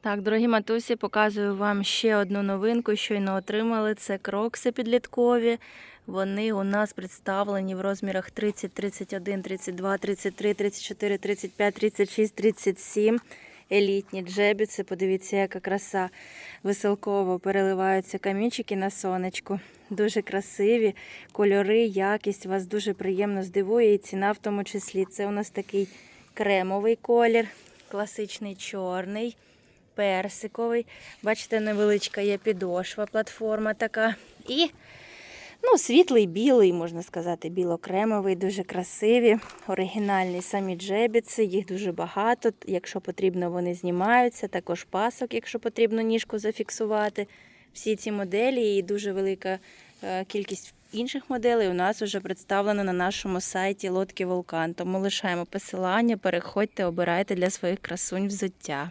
Так, дорогі матусі, показую вам ще одну новинку. Щойно отримали. Це крокси підліткові. Вони у нас представлені в розмірах 30, 31, 32, 33, 34, 35, 36, 37. Елітні джебіці. Подивіться, яка краса веселково переливаються камінчики на сонечку. Дуже красиві кольори, якість вас дуже приємно здивує, і ціна в тому числі. Це у нас такий кремовий колір, класичний чорний персиковий. Бачите, невеличка є підошва, платформа така. І ну, світлий білий, можна сказати, білокремовий, дуже красиві. Оригінальні самі джебіці, їх дуже багато. Якщо потрібно, вони знімаються. Також пасок, якщо потрібно ніжку зафіксувати. Всі ці моделі і дуже велика е, кількість інших моделей у нас вже представлено на нашому сайті Лодки Вулкан. Тому лишаємо посилання, переходьте, обирайте для своїх красунь взуття.